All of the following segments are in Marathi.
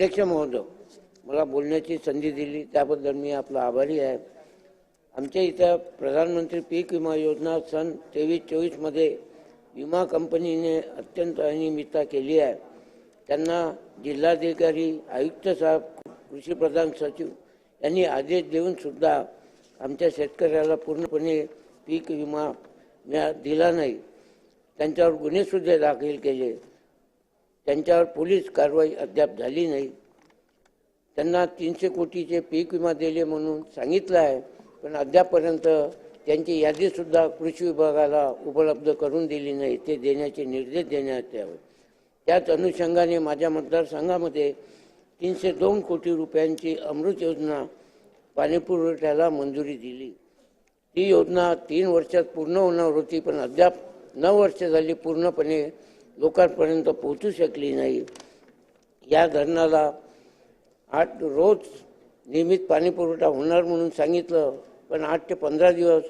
अध्यक्ष महोदय मला बोलण्याची संधी दिली. त्याबद्दल मी आपला आभारी आहे. आमच्या इथं प्रधानमंत्री पीक विमा योजना सन तेवीस चोवीसमध्ये विमा कंपनीने अत्यंत अनियमितता केली आहे. त्यांना जिल्हाधिकारी आयुक्त साहेब कृषी प्रधान सचिव यांनी आदेश देऊन सुद्धा आमच्या शेतकऱ्याला पूर्णपणे पीक विमा दिला नाही. त्यांच्यावर गुन्हेसुद्धा दाखल केले. त्यांच्यावर पोलीस कारवाई अद्याप झाली नाही. त्यांना तीनशे कोटीचे पीक विमा दिले म्हणून सांगितलं आहे पण अद्यापपर्यंत त्यांची यादीसुद्धा कृषी विभागाला उपलब्ध करून दिली नाही ते देण्याचे निर्देश देण्यात यावे त्याच अनुषंगाने माझ्या मतदारसंघामध्ये तीनशे दोन कोटी रुपयांची अमृत योजना पाणीपुरवठ्याला मंजुरी दिली. ती योजना तीन वर्षात पूर्ण होणार होती पण अद्याप नऊ वर्ष झाली पूर्णपणे लोकांपर्यंत पोहोचू शकली नाही. या धरणाला आठ रोज नियमित पाणीपुरवठा होणार म्हणून सांगितलं पण आठ ते पंधरा दिवस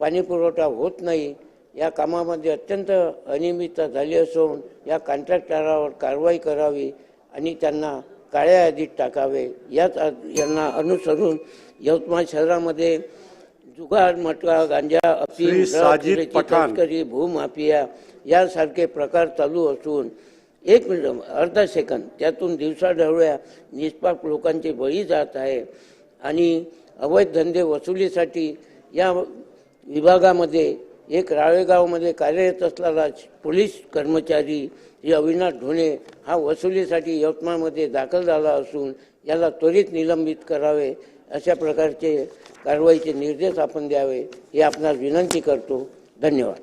पाणीपुरवठा होत नाही. या कामामध्ये अत्यंत अनियमितता झाली असून या कॉन्ट्रॅक्टरावर कारवाई करावी आणि त्यांना काळ्या यादीत टाकावे. याच यांना अनुसरून यवतमाळ शहरामध्ये जुगार मटका गांजा श्री साजिद रेती, पठाण. तस्करी भूमाफिया यासारखे प्रकार चालू असून एक मिनिट अर्धा सेकंद त्यातून दिवसाढवळ्या निष्पाप लोकांचे बळी जात आहे आणि अवैध धंदे वसुलीसाठी या विभागामध्ये एक राळेगावमध्ये कार्यरत असलेला पोलीस कर्मचारी जे अविनाश ढोणे हा वसुलीसाठी यवतमाळमध्ये दाखल झाला असून याला त्वरित निलंबित करावे अशा प्रकारचे कारवाईचे निर्देश आपण द्यावे हे आपणास विनंती करतो. धन्यवाद.